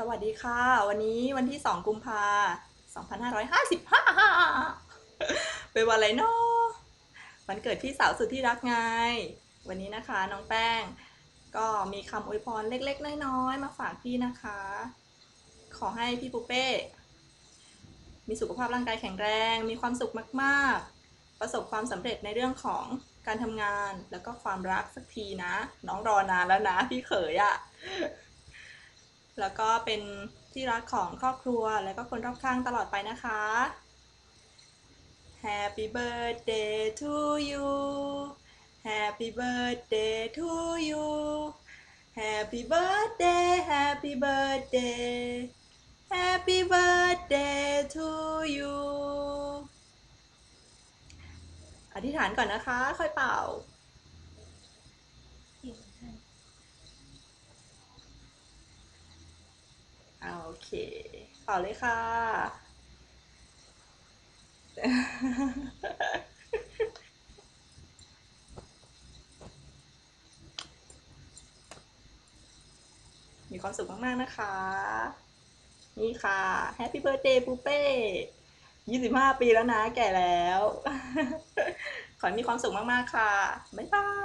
สวัสดีค่ะ วันนี้วันที่ 2 กุมภา2555 เป็นวันอะไรเนาะวันเกิดพี่สาวสุดที่รักไง วันนี้นะคะน้องแป้ง ก็มีคำอวยพรเล็กๆ น้อยๆ มาฝากพี่นะคะ ขอให้พี่ปูเป้ มีสุขภาพร่างกายแข็งแรง มีความสุขมากๆ ประสบความสำเร็จในเรื่องของการทำงานแล้วก็ความรักสักทีนะ น้องรอนานแล้วนะพี่เขยอะ แล้วก็เป็นที่รักของครอบครัวและก็คนรอบข้างตลอดไปนะคะ Happy birthday to you Happy birthday to you Happy birthday Happy birthday Happy birthday to you อธิษฐานก่อนนะคะ ค่อยเป่า โอ เคเป่าเลยค่ะ มีความสุขมาก ๆ นะคะ นี่ค่ะ Happy Birthday ปูเป้25ปีแล้วนะ แก่แล้ว ขอให้มีความสุขมาก ๆ ค่ะ บ๊ายบาย